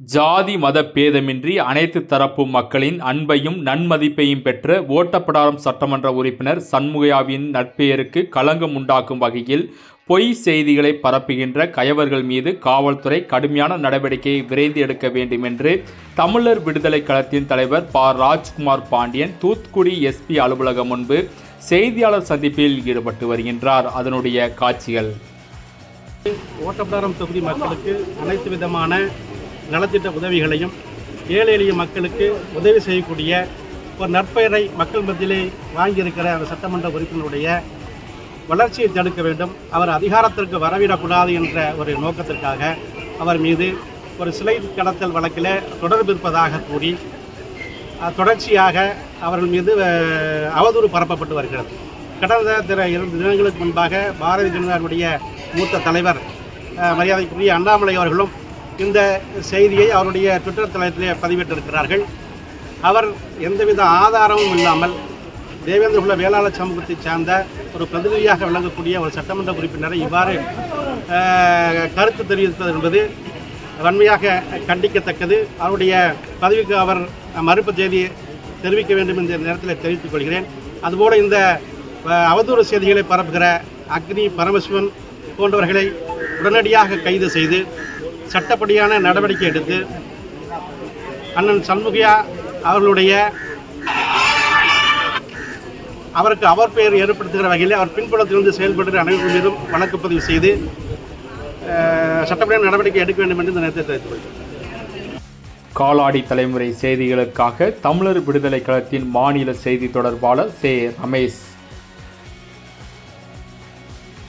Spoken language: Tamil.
ஜாதி மத பேதமின்றி அனைத்து தரப்பு மக்களின் அன்பையும் நன்மதிப்பையும் பெற்ற ஓட்டப்படாரம் சட்டமன்ற உறுப்பினர் சண்முகையாவின் நட்பெயருக்கு களங்கம் உண்டாக்கும் வகையில் பொய் செய்திகளை பரப்புகின்ற கயவர்கள் மீது காவல்துறை கடுமையான நடவடிக்கையை விரைந்து எடுக்க வேண்டும் என்று தமிழர் விடுதலை கழகத்தின் தலைவர் ப. ராஜ்குமார் பாண்டியன் தூத்துக்குடி எஸ்பி அலுவலகம் முன்பு செய்தியாளர் சந்திப்பில் ஈடுபட்டு வருகின்றார். அதனுடைய காட்சிகள். ஓட்டப்படாரம் தொகுதி மக்களுக்கு அனைத்து விதமான நலத்திட்ட உதவிகளையும் ஏழை எளிய மக்களுக்கு உதவி செய்யக்கூடிய ஒரு நற்பெயரை மக்கள் மத்தியிலே வாங்கியிருக்கிற அந்த சட்டமன்ற உறுப்பினருடைய வளர்ச்சியை தடுக்க வேண்டும். அவர் அதிகாரத்திற்கு வரவிடக்கூடாது என்ற ஒரு நோக்கத்திற்காக அவர் மீது ஒரு சிலை கடத்தல் வழக்கில் தொடர்பு இருப்பதாக கூறி தொடர்ச்சியாக அவர்கள் மீது அவதூறு பரப்பப்பட்டு வருகிறது. கடந்த திற இரண்டு தினங்களுக்கு முன்பாக பாரதிய ஜனதாவுடைய மூத்த தலைவர் மரியாதைக்குரிய அண்ணாமலை அவர்களும் இந்த செய்தியை அவருடைய ட்விட்டர் தளத்திலே பதிவிட்டிருக்கிறார்கள். அவர் எந்தவித ஆதாரமும் இல்லாமல் தேவேந்திரகுல வேளாளர் சமூகத்தைச் சார்ந்த ஒரு பிரதிநிதியாக விளங்கக்கூடிய ஒரு சட்டமன்ற உறுப்பினரை இவ்வாறு கருத்து தெரிவித்தது என்பது வன்மையாக கண்டிக்கத்தக்கது. அவருடைய பதவிக்கு அவர் மறுப்பு செய்தியை தெரிவிக்க வேண்டும் என்ற நேரத்தில் தெரிவித்துக் கொள்கிறேன். அதுபோல இந்த அவதூறு செய்திகளை பரப்புகிற அக்னி பரமசிவன் போன்றவர்களை உடனடியாக கைது செய்து சட்டப்படியான நடவடிக்கை எடுத்து அண்ணன் சண்முகியா அவர்களுடைய அவருக்கு அவர் பெயர் ஏற்படுத்துகிற வகையில் அவர் பின்புலத்திலிருந்து செயல்படுகிற அனைவரும் மீதும் வழக்கு பதிவு செய்து சட்டப்படியான நடவடிக்கை எடுக்க வேண்டும் என்று இந்த நேரத்தை தெரிவித்துக் காலாடி தலைமுறை செய்திகளுக்காக தமிழர் விடுதலை கழகத்தின் மாநில செய்தி தொடர்பாளர் சே. ரமேஷ்.